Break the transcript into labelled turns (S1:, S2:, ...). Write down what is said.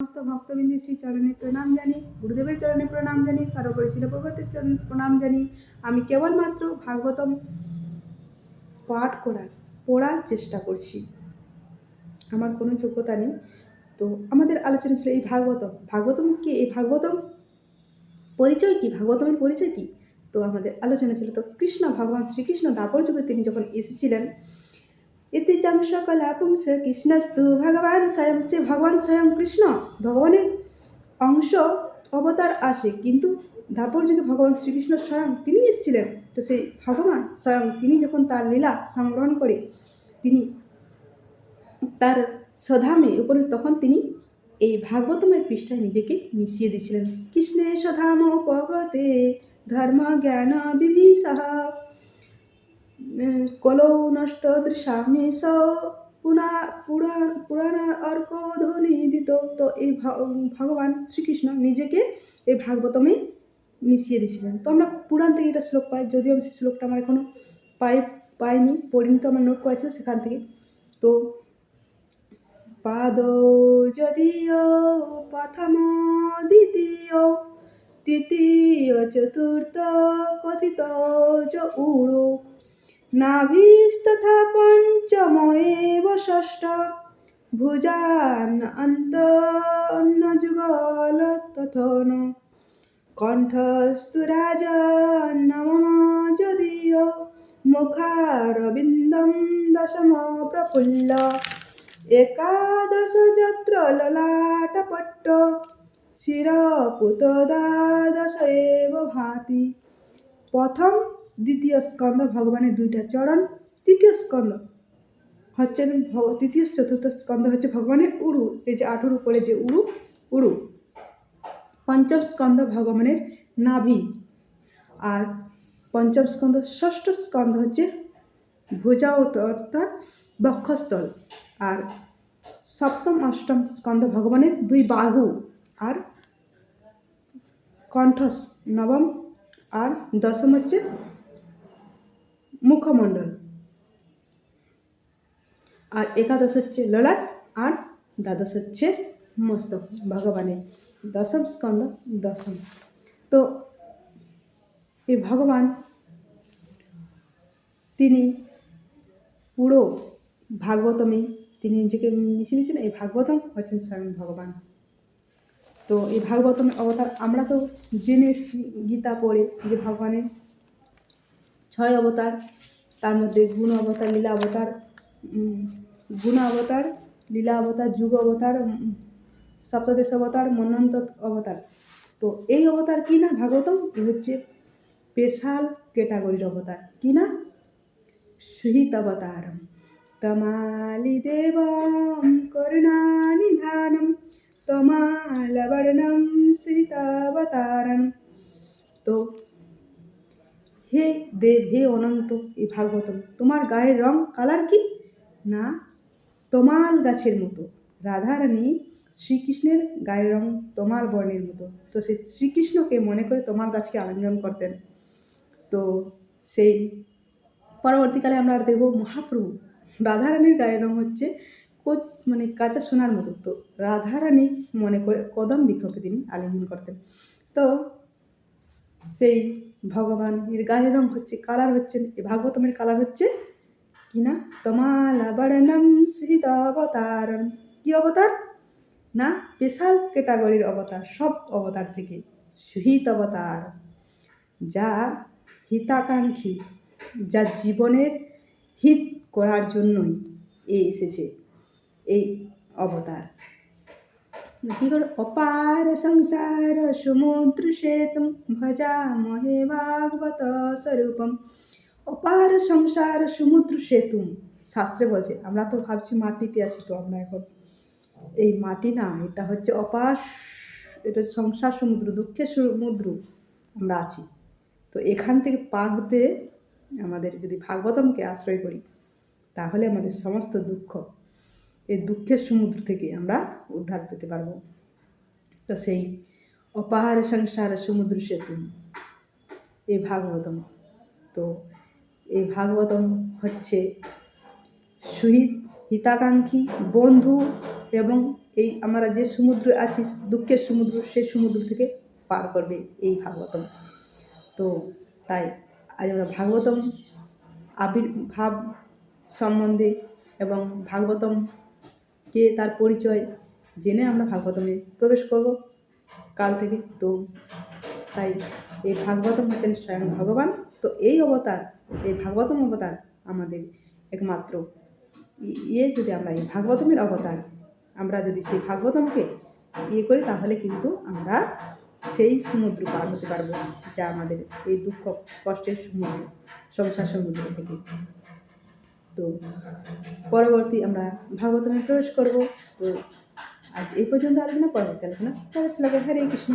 S1: সমস্ত ভক্তবৃন্দ শ্রী চরণে প্রণাম জানি, গুরুদেবের চরণে প্রণাম জানি সর্বোপরি শিলপ্রভাতের চরণে প্রণাম জানি। আমি কেবলমাত্র ভাগবতম পাঠ করার, পড়ার চেষ্টা করছি। আমার কোনো যোগ্যতা নেই। তো আমাদের আলোচনা ছিল এই ভাগবতম। ভাগবতম কি? এই ভাগবতম পরিচয় কি? ভাগবতমের পরিচয় কি? তো আমাদের আলোচনা ছিল, তো কৃষ্ণ, ভগবান শ্রীকৃষ্ণ দাপর যুগে তিনি যখন এসেছিলেন এতে চাং সকলা পুংস কৃষ্ণস্তু ভগবান স্বয়ং সে ভগবান স্বয়ং কৃষ্ণ ভগবানের অংশ অবতার আসে কিন্তু দাপর যুগে ভগবান শ্রীকৃষ্ণ স্বয়ং তিনি এসেছিলেন তো সেই ভগবান স্বয়ং তিনি যখন তার লীলা সংগ্রহণ করে তিনি তার স্বধামে উপরে তখন তিনি এই ভাগবতমের পৃষ্ঠায় নিজেকে মিশিয়ে দিয়েছিলেন কৃষ্ণে স্বধাম উপগতে ধর্ম জ্ঞান দিবি সাহা কলৌ নষ্ট দৃশ্যামি স পুনা পুরাণ পুরাণ অর্ক ধ্বনি দিত তো এই ভগবান শ্রীকৃষ্ণ নিজেকে এই ভাগবতমে মিশিয়ে দিয়েছিলেন। তো আমরা পুরাণ থেকে এটা শ্লোক পাই, যদিও আমি সেই শ্লোকটা আমার এখনও পাই, পাইনি, পড়িনি, তো আমার নোট করা সেখান থেকে। তো পাদ যদিও প্রথম দ্বিতীয়, তৃতীয় চতুর্থ কথিত চ উড়ো নাভিস্তথা পঞ্চম এব ষষ্ঠ। ভুজান অন্তন্ন যুগল তথন। কণ্ঠস্তু রাজন্নম যদিও। মুখারবিন্দম দশম প্রফুল্ল। একাদশ যত্র প্রথম দ্বিতীয় স্কন্ধ ভগবানের দুইটা চরণ, তৃতীয় স্কন্ধ হচ্ছেন তৃতীয় চতুর্থ স্কন্ধ হচ্ছে ভগবানের উরু, এই যে আঠুর উপরে যে উরু উরু। পঞ্চম স্কন্ধ ভগবানের নাভি আর পঞ্চম স্কন্ধ, ষষ্ঠ স্কন্ধ হচ্ছে ভুজা অর্থাৎ বক্ষস্থল আর সপ্তম, অষ্টম স্কন্ধ ভগবানের দুই বাহু আর কণ্ঠস, নবম আর দশম হচ্ছে মুখমণ্ডল। আর একাদশ হচ্ছে ললাট, আর দ্বাদশ হচ্ছে মস্তক ভগবানের দশম স্কন্ধ, দশম। তো এই ভগবান, তিনি পুরো ভাগবতমে, তিনি নিজেকে মিশিয়ে দিয়েছেন, এই ভাগবতম হচ্ছেন স্বয়ং ভগবান। তো এই ভাগবতমের অবতার আমরা তো জেনে গীতা পড়ে যে ভগবানের ছয় অবতার, তার মধ্যে গুণ অবতার, লীলা অবতার গুণ অবতার, লীলা অবতার, যুগ অবতার সপ্তদেশ অবতার মন্বন্ত অবতার। তো এই অবতার কি না ভাগবতম? হচ্ছে স্পেশাল ক্যাটাগরির অবতার। কি না? সুহিত অবতারম। তমালি দেবম করুণানিধানম। তমালবর্ণম সীতাবতারণ তো হে দেব হে অনন্ত, এই ভাগবতম, তোমার গায়ের রং কালার কি? না, তমাল গাছের মতো। রাধারানী শ্রীকৃষ্ণের গায়ের রং তমাল বর্ণের মতো। তো সেই শ্রীকৃষ্ণকে মনে করে তমাল গাছকে আলিঙ্গন করতেন। তো সেই পরবর্তীকালে আমরা আর দেখব মহাপ্রভু। রাধারানীর গায়ের রং হচ্ছে মানে কাঁচা সোনার মতো। তো রাধারানী মনে করে কদম বৃক্ষকে তিনি আলিঙ্গন করতেন। তো সেই ভগবান এর গায়ের রং হচ্ছে কালার হচ্ছেন এই ভাগবতমের কালার হচ্ছে কি না? তমালা বর্ণম সীত অবতারণ কি অবতার? না স্পেশাল ক্যাটাগরির অবতার, সব অবতার থেকে সুহিত অবতার। যা হিতাকাঙ্ক্ষী, যা জীবনের হিত করার জন্যই এ এসেছে। এই অবতার। কি করে? অপার সংসার সমুদ্র সেতুম ভজা মহে ভাগবত স্বরূপম। অপার সংসার সমুদ্র সেতুম। শাস্ত্রে বলছে, আমরা তো ভাবছি মাটিতে আছি তো আমরা এখন। এই মাটি না, এটা হচ্ছে অপার এটা সংসার সমুদ্র দুঃখের সমুদ্র আমরা আছি। তো এখান থেকে পার হতে আমাদের যদি ভাগবতমকে আশ্রয় করি, তাহলে আমাদের সমস্ত দুঃখ এই দুঃখের সমুদ্র থেকে আমরা উদ্ধার পেতে পারব। তো সেই অপার সংসার সমুদ্র সেতু এই ভাগবতম। তো এই ভাগবতম হচ্ছে সুহিত, হিতাকাঙ্ক্ষী, বন্ধু এবং এই আমরা যে সমুদ্রে আছি, দুঃখের সমুদ্র, সেই সমুদ্র থেকে পার করবে এই ভাগবতম। তো তাই আজ আমরা ভাগবতম আবির্ভাব সম্বন্ধে এবং ভাগবতম কে তার পরিচয় জেনে আমরা ভাগবতমে প্রবেশ করব। কাল থেকে তো তাই এই ভাগবতম হচ্ছেন স্বয়ং ভগবান। তো এই অবতার, এই ভাগবতম অবতার আমাদের একমাত্র। ইয়ে যদি আমরা এই ভাগবতমের অবতার, আমরা যদি সেই ভাগবতমকে ইয়ে করি তাহলে কিন্তু আমরা সেই সমুদ্র পার হতে পারব, যা আমাদের এই দুঃখ, কষ্টের সমুদ্র, সংসার সমুদ্র থেকে। তো পরবর্তী আমরা ভাগবতমে প্রবেশ করব। তো আজ এই পর্যন্ত আলোচনা, পরবর্তী আলোচনা। হরে কৃষ্ণ।